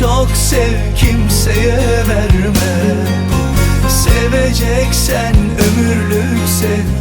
çok sev kimseye verme. Seveceksen ömürlük sev.